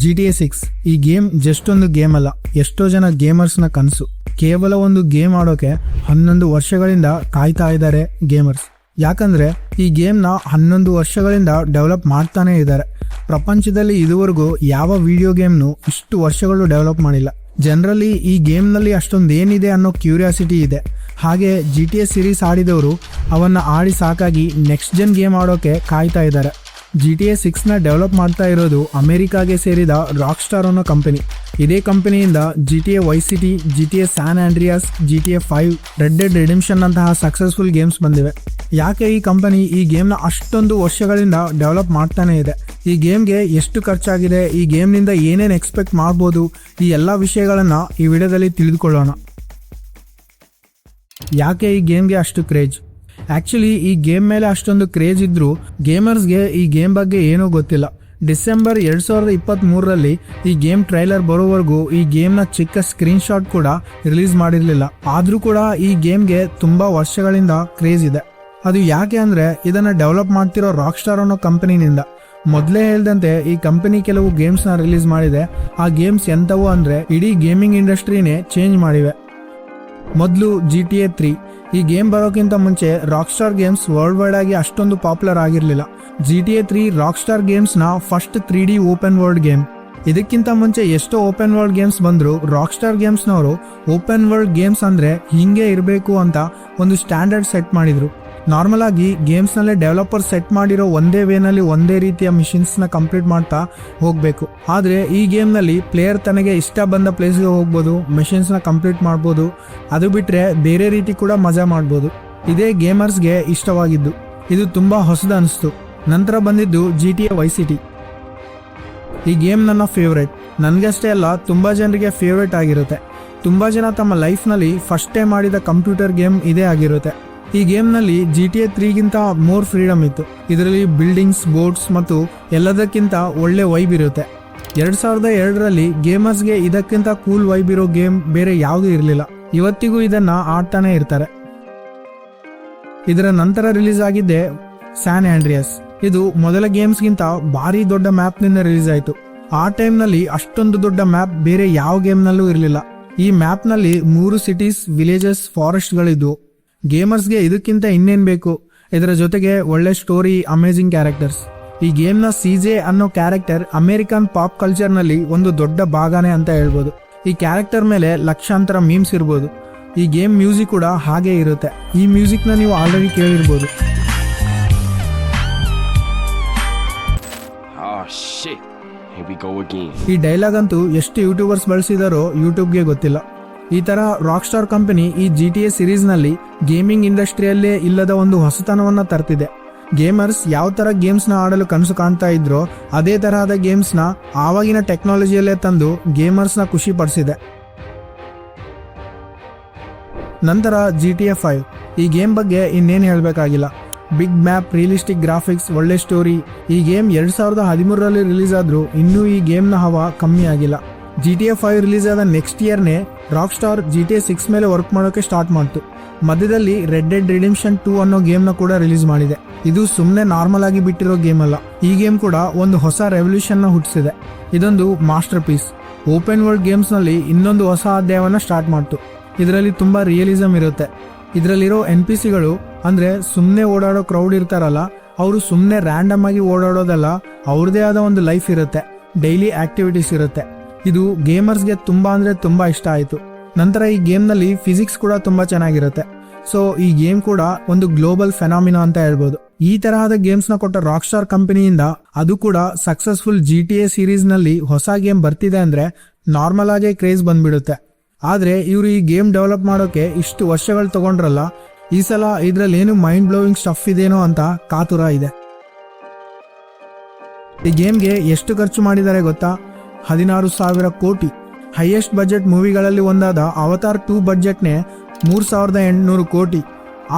G T A six ಈ game just ಒಂದು game ಅಲ್ಲ. ಎಷ್ಟೋ ಜನ ಗೇಮರ್ಸ್ನ ಕನಸು. ಕೇವಲ ಒಂದು ಗೇಮ್ ಆಡೋಕೆ ಹನ್ನೊಂದು ವರ್ಷಗಳಿಂದ ಕಾಯ್ತಾ ಇದ್ದಾರೆ ಗೇಮರ್ಸ್ ಯಾಕಂದ್ರೆ ಈ ಗೇಮ್ನ ಹನ್ನೊಂದು ವರ್ಷಗಳಿಂದ ಡೆವಲಪ್ ಮಾಡ್ತಾನೆ ಇದ್ದಾರೆ. ಪ್ರಪಂಚದಲ್ಲಿ ಇದುವರೆಗೂ ಯಾವ ವಿಡಿಯೋ ಗೇಮ್ನು ಇಷ್ಟು ವರ್ಷಗಳು ಡೆವಲಪ್ ಮಾಡಿಲ್ಲ. ಜನರಲಿ ಈ ಗೇಮ್ನಲ್ಲಿ ಅಷ್ಟೊಂದು ಏನಿದೆ ಅನ್ನೋ ಕ್ಯೂರಿಯಾಸಿಟಿ ಇದೆ. ಹಾಗೆ ಜಿ ಟಿ ಎಸ್ ಸಿರೀಸ್ ಆಡಿದವರು ಅವನ್ನ ಆಡಿ ಸಾಕಾಗಿ ನೆಕ್ಸ್ಟ್ ಜನ್ ಗೇಮ್ ಆಡೋಕೆ ಕಾಯ್ತಾ ಇದ್ದಾರೆ. ಜಿ ಟಿ ಎ ಸಿಕ್ಸ್ನ ಡೆವಲಪ್ ಮಾಡ್ತಾ ಇರೋದು ಅಮೆರಿಕಾಗೆ ಸೇರಿದ ರಾಕ್ ಸ್ಟಾರ್ ಅನ್ನೋ ಕಂಪನಿ ಇದೇ ಕಂಪನಿಯಿಂದ G T A Vice City G T A San Andreas G T A five Red Dead Redemption ಅಂತಹ ಸಕ್ಸಸ್ಫುಲ್ ಗೇಮ್ಸ್ ಬಂದಿವೆ. ಯಾಕೆ ಈ ಕಂಪನಿ ಈ ಗೇಮ್ನ ಅಷ್ಟೊಂದು ವರ್ಷಗಳಿಂದ ಡೆವಲಪ್ ಮಾಡ್ತಾನೆ ಇದೆ? ಈ ಗೇಮ್ಗೆ ಎಷ್ಟು ಖರ್ಚಾಗಿದೆ? ಈ ಗೇಮ್ನಿಂದ ಏನೇನು ಎಕ್ಸ್ಪೆಕ್ಟ್ ಮಾಡ್ಬೋದು? ಈ ಎಲ್ಲ ವಿಷಯಗಳನ್ನು ಈ ವಿಡಿಯೋದಲ್ಲಿ ತಿಳಿದುಕೊಳ್ಳೋಣ. ಯಾಕೆ ಈ ಗೇಮ್ಗೆ ಅಷ್ಟು ಕ್ರೇಜ್ ಆಕ್ಚುಲಿ ಈ ಗೇಮ್ ಮೇಲೆ ಅಷ್ಟೊಂದು ಕ್ರೇಜ್ ಗೇಮರ್ಸ್ ಗೇಮರ್ಸ್ಗೆ ಈ ಗೇಮ್ ಬಗ್ಗೆ ಏನೂ ಗೊತ್ತಿಲ್ಲ. ಡಿಸೆಂಬರ್ ಎರಡ್ ಸಾವಿರದ ಇಪ್ಪತ್ತ್ ಮೂರರಲ್ಲಿ ಈ ಗೇಮ್ ಟ್ರೈಲರ್ ಬರೋವರೆಗೂ ಈ ಗೇಮ್ನ ಚಿಕ್ಕ ಸ್ಕ್ರೀನ್ ಶಾಟ್ ಕೂಡ ರಿಲೀಸ್ ಮಾಡಿರಲಿಲ್ಲ. ಆದರೂ ಕೂಡ ಈ ಗೇಮ್ಗೆ ತುಂಬಾ ವರ್ಷಗಳಿಂದ ಕ್ರೇಜ್ ಇದೆ. ಅದು ಯಾಕೆ ಅಂದ್ರೆ ಇದನ್ನ ಡೆವಲಪ್ ಮಾಡ್ತಿರೋ ರಾಕ್ ಸ್ಟಾರ್ ಅನ್ನೋ ಕಂಪನಿನಿಂದ ಮೊದಲೇ ಹೇಳ್ದಂತೆ ಈ ಕಂಪನಿ ಕೆಲವು ಗೇಮ್ಸ್ನ ರಿಲೀಸ್ ಮಾಡಿದೆ. ಆ ಗೇಮ್ಸ್ ಎಂತವು ಅಂದ್ರೆ ಇಡೀ ಗೇಮಿಂಗ್ ಇಂಡಸ್ಟ್ರಿನೇ ಚೇಂಜ್ ಮಾಡಿವೆ. ಮೊದಲು ಜಿ ಟಿ ಎ ತ್ರೀ ಈ ಗೇಮ್ ಬರೋಕ್ಕಿಂತ ಮುಂಚೆ Rockstar games world wide ಆಗಿ ಅಷ್ಟೊಂದು ಪಾಪ್ಯುಲರ್ ಆಗಿರಲಿಲ್ಲ. G T A three Rockstar ಗೇಮ್ಸ್ನ first three D open world game ಇದಕ್ಕಿಂತ ಮುಂಚೆ ಎಷ್ಟೋ ಓಪನ್ ವರ್ಲ್ಡ್ ಗೇಮ್ಸ್ ಬಂದ್ರು ರಾಕ್ ಸ್ಟಾರ್ ಗೇಮ್ಸ್ನವರು ಓಪನ್ ವರ್ಲ್ಡ್ ಗೇಮ್ಸ್ ಅಂದ್ರೆ ಹಿಂಗೆ ಇರಬೇಕು ಅಂತ ಒಂದು ಸ್ಟ್ಯಾಂಡರ್ಡ್ ಸೆಟ್ ಮಾಡಿದ್ರು. ನಾರ್ಮಲ್ ಆಗಿ ಗೇಮ್ಸ್ನಲ್ಲಿ ಡೆವಲಪರ್ ಸೆಟ್ ಮಾಡಿರೋ ಒಂದೇ ವೇನಲ್ಲಿ ಒಂದೇ ರೀತಿಯ ಮಿಷಿನ್ಸ್ನ ಕಂಪ್ಲೀಟ್ ಮಾಡ್ತಾ ಹೋಗಬೇಕು. ಆದ್ರೆ ಈ ಗೇಮ್ನಲ್ಲಿ ಪ್ಲೇಯರ್ ತನಗೆ ಇಷ್ಟ ಬಂದ ಪ್ಲೇಸ್ಗೆ ಹೋಗ್ಬೋದು ಮಿಷಿನ್ಸ್ನ ಕಂಪ್ಲೀಟ್ ಮಾಡ್ಬೋದು, ಅದು ಬಿಟ್ರೆ ಬೇರೆ ರೀತಿ ಕೂಡ ಮಜಾ ಮಾಡ್ಬೋದು. ಇದೇ ಗೇಮರ್ಸ್ಗೆ ಇಷ್ಟವಾಗಿದ್ದು. ಇದು ತುಂಬಾ ಹೊಸದು ಅನಿಸ್ತು. ನಂತರ ಬಂದಿದ್ದು G T A Vice City ಈ ಗೇಮ್ ನನ್ನ ಫೇವ್ರೇಟ್. ನನಗಷ್ಟೇ ಅಲ್ಲ, ತುಂಬಾ ಜನರಿಗೆ ಫೇವ್ರೇಟ್ ಆಗಿರುತ್ತೆ. ತುಂಬಾ ಜನ ತಮ್ಮ ಲೈಫ್ನಲ್ಲಿ ಫಸ್ಟ್ ಟೈಮ್ ಮಾಡಿದ ಕಂಪ್ಯೂಟರ್ ಗೇಮ್ ಇದೇ ಆಗಿರುತ್ತೆ. ಈ ಗೇಮ್ನಲ್ಲಿ ಜಿ ಟಿ ಎ ತ್ರೀಗಿಂತ ಮೋರ್ ಫ್ರೀಡಮ್ ಇತ್ತು. ಇದರಲ್ಲಿ ಬಿಲ್ಡಿಂಗ್ಸ್ ಬೋಟ್ಸ್ ಮತ್ತು ಎಲ್ಲದಕ್ಕಿಂತ ಒಳ್ಳೆ ವೈಬ್ ಇರುತ್ತೆ. ಎರಡ್ ಸಾವಿರದ ಎರಡರಲ್ಲಿ ಗೇಮರ್ಸ್ಗೆ ಇದಕ್ಕಿಂತ ಕೂಲ್ ವೈಬ್ ಇರೋ ಗೇಮ್ ಬೇರೆ ಯಾವುದೂ ಇರಲಿಲ್ಲ. ಇವತ್ತಿಗೂ ಇದನ್ನ ಆಡ್ತಾನೆ ಇರ್ತಾರೆ. ಇದರ ನಂತರ ರಿಲೀಸ್ ಆಗಿದ್ದೆ ಸ್ಯಾನ್ ಆಂಡ್ರಿಯಸ್ ಇದು ಮೊದಲ ಗೇಮ್ಸ್ಗಿಂತ ಭಾರಿ ದೊಡ್ಡ ಮ್ಯಾಪ್ನಿಂದ ರಿಲೀಸ್ ಆಯಿತು. ಆ ಟೈಮ್ನಲ್ಲಿ ಅಷ್ಟೊಂದು ದೊಡ್ಡ ಮ್ಯಾಪ್ ಬೇರೆ ಯಾವ ಗೇಮ್ನಲ್ಲೂ ಇರಲಿಲ್ಲ. ಈ ಮ್ಯಾಪ್ನಲ್ಲಿ ಮೂರು ಸಿಟೀಸ್ ವಿಲೇಜಸ್ ಫಾರೆಸ್ಟ್ಗಳಿದ್ವು ಗೇಮರ್ಸ್ಗೆ ಇದಕ್ಕಿಂತ ಇನ್ನೇನು ಬೇಕು? ಇದರ ಜೊತೆಗೆ ಒಳ್ಳೆ ಸ್ಟೋರಿ ಅಮೇಜಿಂಗ್ ಕ್ಯಾರೆಕ್ಟರ್ಸ್. ಈ ಗೇಮ್ನ ಸಿಜೆ ಅನ್ನೋ ಕ್ಯಾರೆಕ್ಟರ್ ಅಮೆರಿಕನ್ ಪಾಪ್ ಕಲ್ಚರ್ನಲ್ಲಿ ಒಂದು ದೊಡ್ಡ ಭಾಗನೇ ಅಂತ ಹೇಳ್ಬೋದು. ಈ ಕ್ಯಾರೆಕ್ಟರ್ ಮೇಲೆ ಲಕ್ಷಾಂತರ ಮೀಮ್ಸ್ ಇರ್ಬೋದು. ಈ ಗೇಮ್ ಮ್ಯೂಸಿಕ್ ಕೂಡ ಹಾಗೆ ಇರುತ್ತೆ. ಈ ಮ್ಯೂಸಿಕ್ನ ನೀವು ಆಲ್ರೆಡಿ ಕೇಳಿರ್ಬೋದು. Again. ಈ ಡೈಲಾಗ್ ಅಂತೂ ಎಷ್ಟು ಯೂಟ್ಯೂಬರ್ಸ್ ಬಳಸಿದಾರೋ ಯೂಟ್ಯೂಬ್ಗೆ ಗೊತ್ತಿಲ್ಲ. ಈ ತರ ರಾಕ್ ಸ್ಟಾರ್ ಕಂಪನಿ ಈ ಜಿ ಟಿ ಎ ಸಿರೀಸ್ನಲ್ಲಿ ಗೇಮಿಂಗ್ ಇಂಡಸ್ಟ್ರಿಯಲ್ಲೇ ಇಲ್ಲದ ಒಂದು ಹೊಸತನವನ್ನ ತರ್ತಿದೆ. ಗೇಮರ್ಸ್ ಯಾವ ತರ ಗೇಮ್ಸ್ನ ಆಡಲು ಕನಸು ಕಾಣ್ತಾ ಇದ್ರೋ ಅದೇ ತರಹದ ಗೇಮ್ಸ್ನ ಆವಾಗಿನ ಟೆಕ್ನಾಲಜಿಯಲ್ಲೇ ತಂದು ಗೇಮರ್ಸ್ನ ಖುಷಿ ಪಡಿಸಿದೆ. ನಂತರ ಜಿ ಟಿ ಎ ಫೈವ್ ಈ ಗೇಮ್ ಬಗ್ಗೆ ಇನ್ನೇನು ಹೇಳಬೇಕಾಗಿಲ್ಲ. ಬಿಗ್ ಮ್ಯಾಪ್ ರಿಯಲಿಸ್ಟಿಕ್ ಗ್ರಾಫಿಕ್ಸ್ ಒಳ್ಳೆ ಸ್ಟೋರಿ ಈ ಗೇಮ್ ಎರಡ್ ಸಾವಿರದ ಹದಿಮೂರರಲ್ಲಿ ರಿಲೀಸ್ ಆದರೂ ಇನ್ನೂ ಈ ಗೇಮ್ನ ಹವಾ ಕಮ್ಮಿ ಆಗಿಲ್ಲ. G T A five release ಆದ next ಇಯರ್ನೇ Rockstar G T A six ಮೇಲೆ ವರ್ಕ್ ಮಾಡೋಕೆ ಸ್ಟಾರ್ಟ್ ಮಾಡ್ತು. ಮಧ್ಯದಲ್ಲಿ ರೆಡ್ ಡೆಡ್ ರಿಡಿಮ್ಷನ್ ಟೂ ಅನ್ನೋ ಗೇಮ್ನ ಕೂಡ ರಿಲೀಸ್ ಮಾಡಿದೆ. ಇದು ಸುಮ್ಮನೆ ನಾರ್ಮಲ್ ಆಗಿ ಬಿಟ್ಟಿರೋ ಗೇಮ್ ಅಲ್ಲ. ಈ ಗೇಮ್ ಕೂಡ ಒಂದು ಹೊಸ ರೆವಲ್ಯೂಷನ್ನ ಹುಟ್ಟಿಸಿದೆ ಇದೊಂದು ಮಾಸ್ಟರ್ ಪೀಸ್ ಓಪನ್ ವರ್ಲ್ಡ್ ಗೇಮ್ಸ್ನಲ್ಲಿ ಇನ್ನೊಂದು ಹೊಸ ಅಧ್ಯಾಯವನ್ನ ಸ್ಟಾರ್ಟ್ ಮಾಡ್ತು. ಇದರಲ್ಲಿ ತುಂಬಾ ರಿಯಲಿಸಮ್ ಇರುತ್ತೆ. ಇದರಲ್ಲಿರೋ ಎನ್ ಪಿ ಸಿಗಳು ಅಂದ್ರೆ ಸುಮ್ಮನೆ ಓಡಾಡೋ ಕ್ರೌಡ್ ಇರ್ತಾರಲ್ಲ, ಅವರು ಸುಮ್ಮನೆ ರ್ಯಾಂಡಮ್ ಆಗಿ ಓಡಾಡೋದಲ್ಲ ಅವ್ರದೇ ಆದ ಒಂದು ಲೈಫ್ ಇರುತ್ತೆ. ಡೈಲಿ ಆಕ್ಟಿವಿಟೀಸ್ ಇರುತ್ತೆ. ಇದು ಗೇಮರ್ಸ್ಗೆ ತುಂಬ ಅಂದರೆ ತುಂಬ ಇಷ್ಟ ಆಯಿತು. ನಂತರ ಈ ಗೇಮ್ನಲ್ಲಿ ಫಿಸಿಕ್ಸ್ ಕೂಡ ತುಂಬ ಚೆನ್ನಾಗಿರುತ್ತೆ. ಸೊ, ಈ ಗೇಮ್ ಕೂಡ ಒಂದು ಗ್ಲೋಬಲ್ ಫೆನಾಮಿನಾ ಅಂತ ಹೇಳ್ಬೋದು. ಈ ತರಹದ ಗೇಮ್ಸ್ನ ಕೊಟ್ಟ ರಾಕ್ ಸ್ಟಾರ್ ಕಂಪನಿಯಿಂದ ಅದು ಕೂಡ ಸಕ್ಸಸ್ಫುಲ್ ಜಿ ಟಿ ಎ ಸೀರೀಸ್ನಲ್ಲಿ ಹೊಸ ಗೇಮ್ ಬರ್ತಿದೆ ಅಂದರೆ ನಾರ್ಮಲ್ ಆಗೇ ಕ್ರೇಜ್ ಬಂದ್ಬಿಡುತ್ತೆ. ಆದರೆ ಇವರು ಈ ಗೇಮ್ ಡೆವಲಪ್ ಮಾಡೋಕೆ ಇಷ್ಟು ವರ್ಷಗಳು ತಗೊಂಡ್ರಲ್ಲ, ಈ ಸಲ ಇದರಲ್ಲಿ ಏನು ಮೈಂಡ್ ಬ್ಲೋವಿಂಗ್ ಸ್ಟಫ್ ಇದೇನೋ ಅಂತ ಕಾತುರ ಇದೆ. ಈ ಗೇಮ್ಗೆ ಎಷ್ಟು ಖರ್ಚು ಮಾಡಿದ್ದಾರೆ ಗೊತ್ತಾ? ಹದಿನಾರು ಸಾವಿರ ಕೋಟಿ. ಹೈಯೆಸ್ಟ್ ಬಜೆಟ್ ಮೂವಿಗಳಲ್ಲಿ ಒಂದಾದ ಅವತಾರ್ ಟೂ ಬಜೆಟ್ನೇ ಮೂರು ಸಾವಿರದ ಎಂಟುನೂರು ಕೋಟಿ.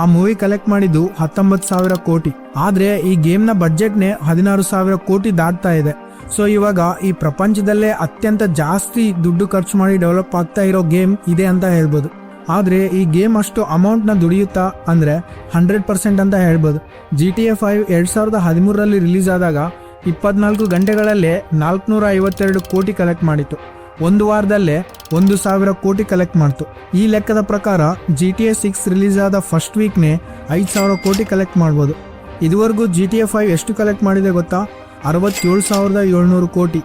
ಆ ಮೂವಿ ಕಲೆಕ್ಟ್ ಮಾಡಿದ್ದು ಹತ್ತೊಂಬತ್ತು ಸಾವಿರ ಕೋಟಿ. ಆದರೆ ಈ ಗೇಮ್ನ ಬಜೆಟ್ನೇ ಹದಿನಾರು ಸಾವಿರ ಕೋಟಿ ದಾಟ್ತಾ ಇದೆ. ಸೊ ಇವಾಗ ಈ ಪ್ರಪಂಚದಲ್ಲೇ ಅತ್ಯಂತ ಜಾಸ್ತಿ ದುಡ್ಡು ಖರ್ಚು ಮಾಡಿ ಡೆವಲಪ್ ಆಗ್ತಾ ಇರೋ ಗೇಮ್ ಇದೆ ಅಂತ ಹೇಳ್ಬೋದು. ಆದರೆ ಈ ಗೇಮ್ ಅಷ್ಟು ಅಮೌಂಟ್ನ ದುಡಿಯುತ್ತಾ ಅಂದರೆ ಹಂಡ್ರೆಡ್ ಪರ್ಸೆಂಟ್ ಅಂತ ಹೇಳ್ಬೋದು. ಜಿ ಟಿ ಎ ಫೈವ್ ಎರಡು ಸಾವಿರದ ಹದಿಮೂರರಲ್ಲಿ ರಿಲೀಸ್ ಆದಾಗ ಇಪ್ಪತ್ನಾಲ್ಕು ಗಂಟೆಗಳಲ್ಲೇ ನಾಲ್ಕುನೂರ ಐವತ್ತೆರಡು ಕೋಟಿ ಕಲೆಕ್ಟ್ ಮಾಡಿತು ಒಂದು ವಾರದಲ್ಲೇ ಒಂದು ಸಾವಿರ ಕೋಟಿ ಕಲೆಕ್ಟ್ ಮಾಡ್ತು. ಈ ಲೆಕ್ಕದ ಪ್ರಕಾರ G T A six release ಆದ ಫಸ್ಟ್ ವೀಕ್ನೇ ಐದು ಸಾವಿರ ಕೋಟಿ ಕಲೆಕ್ಟ್ ಮಾಡ್ಬೋದು. ಇದುವರೆಗೂ ಜಿ ಟಿ ಎ ಫೈವ್ ಎಷ್ಟು ಕಲೆಕ್ಟ್ ಮಾಡಿದೆ ಗೊತ್ತಾ? ಅರವತ್ತೇಳು ಸಾವಿರದ ಏಳ್ನೂರು ಕೋಟಿ.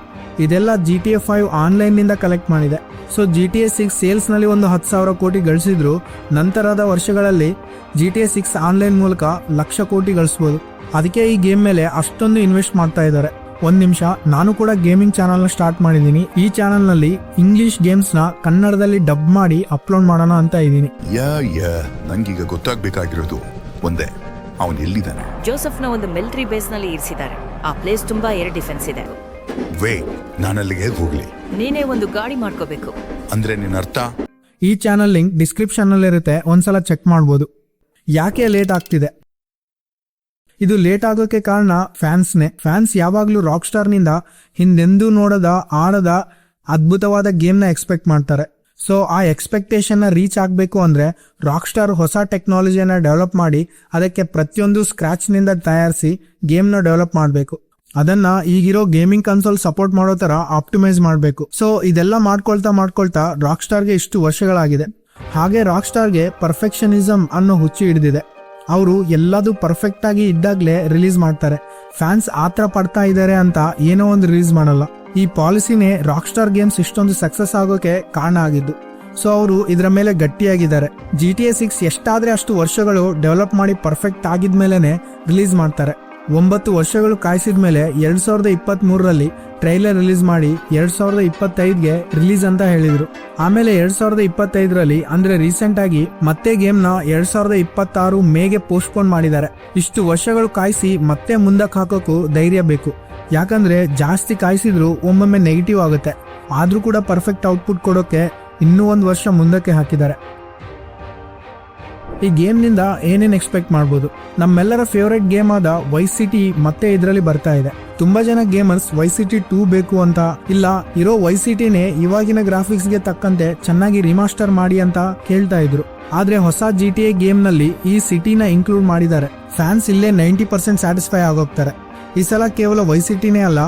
ಇದೆಲ್ಲ ಜಿ ಟಿ ಎ ಫೈವ್ ಆನ್ಲೈನ್ನಿಂದ ಕಲೆಕ್ಟ್ ಮಾಡಿದೆ. So G T A six ಸೇಲ್ಸ್ನಲ್ಲಿ ಒಂದು ಹತ್ತು ಸಾವಿರ ಕೋಟಿ ಗಳಿಸಿದ್ರು. ನಂತರದ ವರ್ಷಗಳಲ್ಲಿ G T A six online ಮೂಲಕ ಲಕ್ಷ ಕೋಟಿ ಗಳಿಸ್ಬೋದು. ಅದಕ್ಕೆ ಈ ಗೇಮ್ ಮೇಲೆ ಅಷ್ಟೊಂದು ಇನ್ವೆಸ್ಟ್ ಮಾಡ್ತಾ ಇದ್ದಾರೆ. ಒಂದ್ ನಿಮಿಷ ನಾನು ಕೂಡ ಗೇಮಿಂಗ್ ಚಾನಲ್ನ ಸ್ಟಾರ್ಟ್ ಮಾಡಿದ್ದೀನಿ. ಈ ಚಾನಲ್ನಲ್ಲಿ ಇಂಗ್ಲಿಷ್ ಗೇಮ್ಸ್ನ ಕನ್ನಡದಲ್ಲಿ ಡಬ್ ಮಾಡಿ ಅಪ್ಲೋಡ್ ಮಾಡೋಣ ಅಂತ ಇದ್ದೀನಿ. ಯಾ ಯಾ ನಂಗೀಗ ಗೊತ್ತಾಗ್ಬೇಕಾಗಿರೋದು ಒಂದೇ. ಅವನ್ ಎಲ್ಲಿದ್ದಾನೆ? ನ ಒಂದು ಮಿಲಿಟರಿ ಬೇಸ್ನಲ್ಲಿ ಇರಿಸಿದ್ದಾರೆ. ಆ ಪ್ಲೇಸ್ ತುಂಬಾ ಏರ್ ಡಿಫೆನ್ಸ್ ಇದೆ. ವೇ ನಾನಲ್ಲಿಗೆ ಹೋಗ್ಲಿ. ನೀನೇ ಒಂದು ಗಾಡಿ ಮಾಡ್ಕೋಬೇಕು. ಅಂದ್ರೆ ನಿನ್ನ ಅರ್ಥ? ಈ ಚಾನಲ್ ಲಿಂಕ್ ಡಿಸ್ಕ್ರಿಪ್ಷನ್ ಇರುತ್ತೆ ಒಂದ್ಸಲ ಚೆಕ್ ಮಾಡ್ಬೋದು. ಯಾಕೆ ಲೇಟ್ ಆಗ್ತಿದೆ? ಇದು ಲೇಟ್ ಆಗೋಕೆ ಕಾರಣ ಫ್ಯಾನ್ಸ್ನೇ. ಫ್ಯಾನ್ಸ್ ಯಾವಾಗಲೂ ರಾಕ್ ಸ್ಟಾರ್ನಿಂದ ಹಿಂದೆಂದೂ ನೋಡದ ಆಡದ ಅದ್ಭುತವಾದ ಗೇಮ್ನ ಎಕ್ಸ್ಪೆಕ್ಟ್ ಮಾಡ್ತಾರೆ. ಸೊ ಆ ಎಕ್ಸ್ಪೆಕ್ಟೇಷನ್ನ ರೀಚ್ ಆಗಬೇಕು ಅಂದ್ರೆ ರಾಕ್ ಸ್ಟಾರ್ ಹೊಸ ಟೆಕ್ನಾಲಜಿಯನ್ನು ಡೆವಲಪ್ ಮಾಡಿ ಅದಕ್ಕೆ ಪ್ರತಿಯೊಂದು ಸ್ಕ್ರಾಚ್ನಿಂದ ತಯಾರಿಸಿ ಗೇಮ್ನ ಡೆವಲಪ್ ಮಾಡಬೇಕು. ಅದನ್ನ ಈಗಿರೋ ಗೇಮಿಂಗ್ ಕನ್ಸೋಲ್ ಸಪೋರ್ಟ್ ಮಾಡೋ ತರ ಆಪ್ಟಿಮೈಸ್ ಮಾಡಬೇಕು. ಸೊ ಇದೆಲ್ಲ ಮಾಡ್ಕೊಳ್ತಾ ಮಾಡ್ಕೊಳ್ತಾ ರಾಕ್ ಸ್ಟಾರ್ಗೆ ಇಷ್ಟು ವರ್ಷಗಳಾಗಿದೆ. ಹಾಗೆ ರಾಕ್ ಸ್ಟಾರ್ಗೆ ಪರ್ಫೆಕ್ಷನಿಸಮ್ ಅನ್ನೋ ಹುಚ್ಚು ಹಿಡಿದಿದೆ. ಅವರು ಎಲ್ಲದೂ ಪರ್ಫೆಕ್ಟ್ ಆಗಿ ಇದ್ದಾಗಲೇ ರಿಲೀಸ್ ಮಾಡ್ತಾರೆ. ಫ್ಯಾನ್ಸ್ ಆತ್ರ ಪಡ್ತಾ ಇದ್ದಾರೆ ಅಂತ ಏನೋ ಒಂದು ರಿಲೀಸ್ ಮಾಡಲ್ಲ. ಈ ಪಾಲಿಸಿನೇ ರಾಕ್ ಸ್ಟಾರ್ ಗೇಮ್ಸ್ ಇಷ್ಟೊಂದು ಸಕ್ಸಸ್ ಆಗೋಕೆ ಕಾರಣ ಆಗಿದ್ದು. ಸೊ ಅವರು ಇದರ ಮೇಲೆ ಗಟ್ಟಿಯಾಗಿದ್ದಾರೆ. ಜಿ ಟಿ ಎ ಸಿಕ್ಸ್ ಎಷ್ಟಾದ್ರೆ ಅಷ್ಟು ವರ್ಷಗಳು ಡೆವಲಪ್ ಮಾಡಿ ಪರ್ಫೆಕ್ಟ್ ಆಗಿದ್ಮೇಲೆ ರಿಲೀಸ್ ಮಾಡ್ತಾರೆ. ಒಂಬತ್ತು ವರ್ಷಗಳು ಕಾಯಿಸಿದ ಮೇಲೆ ಎರಡ್ ಸಾವಿರದ ಇಪ್ಪತ್ತ್ ಮೂರರಲ್ಲಿ ಟ್ರೈಲರ್ ರಿಲೀಸ್ ಮಾಡಿ ಎರಡ್ ಸಾವಿರದ ಇಪ್ಪತ್ತೈದ್ಗೆ ರಿಲೀಸ್ ಅಂತ ಹೇಳಿದ್ರು. ಆಮೇಲೆ ಎರಡ್ ಸಾವಿರದ ಇಪ್ಪತ್ತೈದರಲ್ಲಿ ಅಂದ್ರೆ ರೀಸೆಂಟ್ ಆಗಿ ಮತ್ತೆ ಗೇಮ್ನ ಎರಡ್ ಸಾವಿರದ ಇಪ್ಪತ್ತಾರು ಮೇಗೆ ಪೋಸ್ಟ್ಪೋನ್ ಮಾಡಿದ್ದಾರೆ. ಇಷ್ಟು ವರ್ಷಗಳು ಕಾಯಿಸಿ ಮತ್ತೆ ಮುಂದಕ್ಕೆ ಹಾಕೋಕ್ಕೂ ಧೈರ್ಯ ಬೇಕು. ಯಾಕಂದ್ರೆ ಜಾಸ್ತಿ ಕಾಯಿಸಿದ್ರು ಒಮ್ಮೊಮ್ಮೆ ನೆಗೆಟಿವ್ ಆಗುತ್ತೆ. ಆದ್ರೂ ಕೂಡ ಪರ್ಫೆಕ್ಟ್ ಔಟ್ಪುಟ್ ಕೊಡೋಕೆ ಇನ್ನೂ ಒಂದು ವರ್ಷ ಮುಂದಕ್ಕೆ ಹಾಕಿದ್ದಾರೆ. ಈ ಗೇಮ್ನಿಂದ ಏನೇನ್ ಎಕ್ಸ್ಪೆಕ್ಟ್ ಮಾಡ್ಬೋದು? ನಮ್ಮೆಲ್ಲರ ಫೇವರೇಟ್ ಗೇಮ್ ಆದ ವೈ ಸಿಟಿ ಮತ್ತೆ ಇದರಲ್ಲಿ ಬರ್ತಾ ಇದೆ. ತುಂಬಾ ಜನ ಗೇಮರ್ಸ್ ವೈ ಸಿಟಿ ಟೂ ಬೇಕು ಅಂತ, ಇಲ್ಲ, ಇರೋ ವೈ ಸಿಟಿನೇ ಇವಾಗಿನ ಗ್ರಾಫಿಕ್ಸ್ಗೆ ತಕ್ಕಂತೆ ಚೆನ್ನಾಗಿ ರಿಮಾಸ್ಟರ್ ಮಾಡಿ ಅಂತ ಕೇಳ್ತಾ ಇದ್ರು. ಆದ್ರೆ ಹೊಸ ಜಿ ಟಿ ಎ ಗೇಮ್ನಲ್ಲಿ ಈ ಸಿಟಿನ ಇನ್ಕ್ಲೂಡ್ ಮಾಡಿದ್ದಾರೆ. ಫ್ಯಾನ್ಸ್ ಇಲ್ಲೇ ನೈಂಟಿ ಪರ್ಸೆಂಟ್ ಸ್ಯಾಟಿಸ್ಫೈ ಆಗೋಗ್ತಾರೆ. ಈ ಸಲ ಕೇವಲ ವೈ ಸಿಟಿನೇ ಅಲ್ಲ,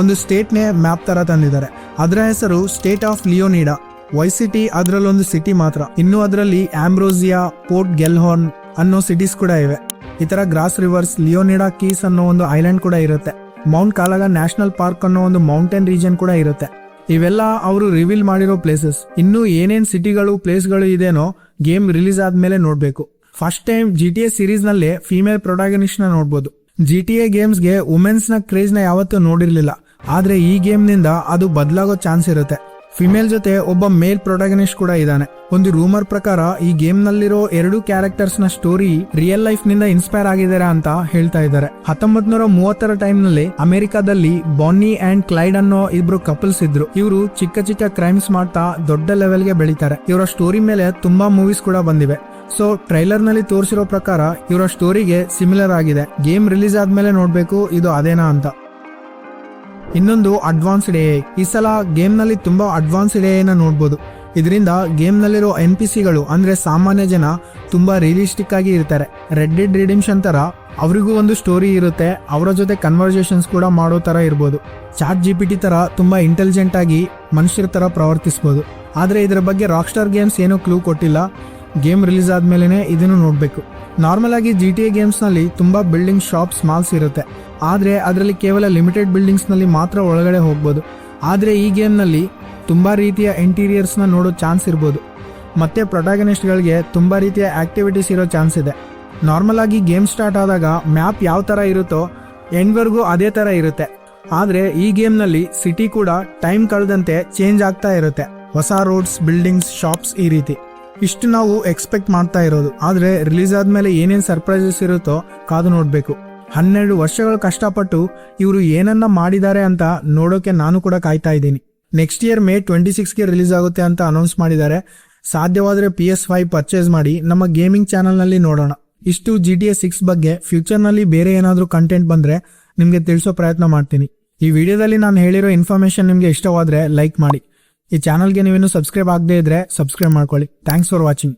ಒಂದು ಸ್ಟೇಟ್ನೇ ಮ್ಯಾಪ್ ತರ ತಂದಿದ್ದಾರೆ. ಅದರ ಹೆಸರು state of Leonida Vice City ಅದರಲ್ಲೊಂದು city ಮಾತ್ರ. ಇನ್ನು ಅದರಲ್ಲಿ ಆಂಬ್ರೋಸಿಯಾ, ಪೋರ್ಟ್ ಗೆಲ್ಹೋರ್ನ್ ಅನ್ನೋ ಸಿಟೀಸ್ ಕೂಡ ಇವೆ. ಈ ತರ ಗ್ರಾಸ್ ರಿವರ್ಸ್, ಲಿಯೋನಿಡಾ ಕೀಸ್ ಅನ್ನೋ ಒಂದು ಐಲ್ಯಾಂಡ್ ಕೂಡ ಇರುತ್ತೆ. ಮೌಂಟ್ ಕಾಲಾಗ ನ್ಯಾಷನಲ್ ಪಾರ್ಕ್ ಅನ್ನೋ ಒಂದು ಮೌಂಟೇನ್ ರೀಜನ್ ಕೂಡ ಇರುತ್ತೆ. ಇವೆಲ್ಲ ಅವರು ರಿವೀಲ್ ಮಾಡಿರೋ ಪ್ಲೇಸಸ್ ಇನ್ನು ಏನೇನ್ ಸಿಟಿಗಳು ಪ್ಲೇಸ್ಗಳು ಇದೇನೋ ಗೇಮ್ ರಿಲೀಸ್ ಆದ್ಮೇಲೆ ನೋಡ್ಬೇಕು. First time G T A ಸೀರೀಸ್ನಲ್ಲಿ female ಪ್ರೊಟಾಗನಿಸ್ಟ್ನ ನೋಡ್ಬೋದು. ಜಿ ಟಿ ಎ ಗೇಮ್ಸ್ಗೆ ವುಮೆನ್ಸ್ನ ಕ್ರೇಜ್ನ ಯಾವತ್ತೂ ನೋಡಿರ್ಲಿಲ್ಲ. ಆದ್ರೆ ಈ ಗೇಮ್ನಿಂದ ಅದು ಬದಲಾಗೋ ಚಾನ್ಸ್ ಇರುತ್ತೆ. ಫಿಮೇಲ್ ಜೊತೆ ಒಬ್ಬ ಮೇಲ್ ಪ್ರೊಟಾಗನಿಸ್ಟ್ ಕೂಡ ಇದ್ದಾನೆ. ಒಂದು ರೂಮರ್ ಪ್ರಕಾರ ಈ ಗೇಮ್ ನಲ್ಲಿರೋ ಎರಡು ಕ್ಯಾರೆಕ್ಟರ್ಸ್ನ ಸ್ಟೋರಿ ರಿಯಲ್ ಲೈಫ್ನಿಂದ ಇನ್ಸ್ಪೈರ್ ಆಗಿದ್ದಾರೆ ಅಂತ ಹೇಳ್ತಾ ಇದ್ದಾರೆ. ಹತ್ತೊಂಬತ್ ನೂರ ಮೂವತ್ತರ ಟೈಮ್ನಲ್ಲಿ ಅಮೆರಿಕಾದಲ್ಲಿ ಬಾನ್ನಿ ಅಂಡ್ ಕ್ಲೈಡ್ ಅನ್ನೋ ಇಬ್ರು ಕಪಲ್ಸ್ ಇದ್ರು. ಇವರು ಚಿಕ್ಕ ಚಿಕ್ಕ ಕ್ರೈಮ್ಸ್ ಮಾಡ್ತಾ ದೊಡ್ಡ ಲೆವೆಲ್ಗೆ ಬೆಳೀತಾರೆ. ಇವರ ಸ್ಟೋರಿ ಮೇಲೆ ತುಂಬಾ ಮೂವೀಸ್ ಕೂಡ ಬಂದಿವೆ. ಸೊ ಟ್ರೈಲರ್ನಲ್ಲಿ ತೋರಿಸಿರೋ ಪ್ರಕಾರ ಇವರ ಸ್ಟೋರಿಗೆ ಸಿಮಿಲರ್ ಆಗಿದೆ. ಗೇಮ್ ರಿಲೀಸ್ ಆದ್ಮೇಲೆ ನೋಡ್ಬೇಕು, ಇದು ಅದೇನಾ ಅಂತ. ಇನ್ನೊಂದು ಅಡ್ವಾನ್ಸ್ಡ್ ಎ ಈ ಸಲ ಗೇಮ್ನಲ್ಲಿ ತುಂಬಾ ಅಡ್ವಾನ್ಸ್ಡ್ ಎ ನೋಡ್ಬೋದು. ಇದರಿಂದ ಗೇಮ್ ನಲ್ಲಿರೋ ಎನ್ ಪಿ ಸಿಗಳು, ಅಂದ್ರೆ ಸಾಮಾನ್ಯ ಜನ, ತುಂಬಾ ರಿಯಲಿಸ್ಟಿಕ್ ಆಗಿ ಇರ್ತಾರೆ. ರೆಡ್ ಡೆಡ್ ರಿಡಿಮ್ಷನ್ ತರ ಅವರಿಗೂ ಒಂದು ಸ್ಟೋರಿ ಇರುತ್ತೆ, ಅವರ ಜೊತೆ ಕನ್ವರ್ಸೇಷನ್ಸ್ ಕೂಡ ಮಾಡೋ ತರ ಇರ್ಬೋದು. ಚಾಟ್ ಜಿ ಪಿ ಟಿ ತರ ತುಂಬಾ ಇಂಟೆಲಿಜೆಂಟ್ ಆಗಿ ಮನುಷ್ಯರ ತರ ಪ್ರವರ್ತಿಸಬಹುದು ಆದ್ರೆ ಇದರ ಬಗ್ಗೆ ರಾಕ್ ಗೇಮ್ಸ್ ಏನೂ ಕ್ಲೂ ಕೊಟ್ಟಿಲ್ಲ. ಗೇಮ್ ರಿಲೀಸ್ ಆದ್ಮೇಲೆ ಇದನ್ನು ನೋಡಬೇಕು. ನಾರ್ಮಲ್ ಆಗಿ ಜಿ ಟಿ ಎ ಗೇಮ್ಸ್ನಲ್ಲಿ ತುಂಬಾ ಬಿಲ್ಡಿಂಗ್ ಶಾಪ್ಸ್ ಮಾಲ್ಸ್ ಇರುತ್ತೆ. ಆದ್ರೆ ಅದರಲ್ಲಿ ಕೇವಲ ಲಿಮಿಟೆಡ್ ಬಿಲ್ಡಿಂಗ್ಸ್ನಲ್ಲಿ ಮಾತ್ರ ಒಳಗಡೆ ಹೋಗ್ಬೋದು. ಆದ್ರೆ ಈ ಗೇಮ್ನಲ್ಲಿ ತುಂಬಾ ರೀತಿಯ ಇಂಟೀರಿಯರ್ಸ್ನ ನೋಡೋ ಚಾನ್ಸ್ ಇರ್ಬೋದು. ಮತ್ತೆ ಪ್ರೊಟಾಗನಿಸ್ಟ್ ಗಳಿಗೆ ತುಂಬಾ ರೀತಿಯ ಆಕ್ಟಿವಿಟೀಸ್ ಇರೋ ಚಾನ್ಸ್ ಇದೆ. ನಾರ್ಮಲ್ ಆಗಿ ಗೇಮ್ ಸ್ಟಾರ್ಟ್ ಆದಾಗ ಮ್ಯಾಪ್ ಯಾವ ತರ ಇರುತ್ತೋ ಎಂಡ್ವರೆಗೂ ಅದೇ ತರ ಇರುತ್ತೆ. ಆದ್ರೆ ಈ ಗೇಮ್ನಲ್ಲಿ ಸಿಟಿ ಕೂಡ ಟೈಮ್ ಕಳೆದಂತೆ ಚೇಂಜ್ ಆಗ್ತಾ ಇರುತ್ತೆ. ಹೊಸ ರೋಡ್ಸ್ ಬಿಲ್ಡಿಂಗ್ಸ್ ಶಾಪ್ಸ್ ಈ ರೀತಿ. ಇಷ್ಟು ನಾವು ಎಕ್ಸ್ಪೆಕ್ಟ್ ಮಾಡ್ತಾ ಇರೋದು. ಆದ್ರೆ ರಿಲೀಸ್ ಆದ್ಮೇಲೆ ಏನೇನ್ ಸರ್ಪ್ರೈಸಸ್ ಇರುತ್ತೋ ಕಾದು ನೋಡ್ಬೇಕು. ಹನ್ನೆರಡು ವರ್ಷಗಳು ಕಷ್ಟಪಟ್ಟು ಇವರು ಏನನ್ನ ಮಾಡಿದ್ದಾರೆ ಅಂತ ನೋಡೋಕೆ ನಾನು ಕೂಡ ಕಾಯ್ತಾ ಇದ್ದೀನಿ. ನೆಕ್ಸ್ಟ್ ಇಯರ್ ಮೇ ಟ್ವೆಂಟಿ ಸಿಕ್ಸ್ಗೆ ರಿಲೀಸ್ ಆಗುತ್ತೆ ಅಂತ ಅನೌನ್ಸ್ ಮಾಡಿದ್ದಾರೆ. ಸಾಧ್ಯವಾದರೆ ಪಿ ಎಸ್ ಫೈವ್ ಪರ್ಚೇಸ್ ಮಾಡಿ ನಮ್ಮ ಗೇಮಿಂಗ್ ಚಾನಲ್ನಲ್ಲಿ ನೋಡೋಣ. ಇಷ್ಟು ಜಿ ಟಿ ಎಸ್ ಸಿಕ್ಸ್ ಬಗ್ಗೆ ಫ್ಯೂಚರ್ನಲ್ಲಿ ಬೇರೆ ಏನಾದರೂ ಕಂಟೆಂಟ್ ಬಂದರೆ ನಿಮಗೆ ತಿಳಿಸೋ ಪ್ರಯತ್ನ ಮಾಡ್ತೀನಿ. ಈ ವಿಡಿಯೋದಲ್ಲಿ ನಾನು ಹೇಳಿರೋ ಇನ್ಫಾರ್ಮೇಶನ್ ನಿಮಗೆ ಇಷ್ಟವಾದರೆ ಲೈಕ್ ಮಾಡಿ. ಈ ಚಾನಲ್ಗೆ ನೀವೇನು ಸಬ್ಸ್ಕ್ರೈಬ್ ಆಗದೇ ಇದ್ರೆ ಸಬ್ಸ್ಕ್ರೈಬ್ ಮಾಡ್ಕೊಳ್ಳಿ. Thanks for watching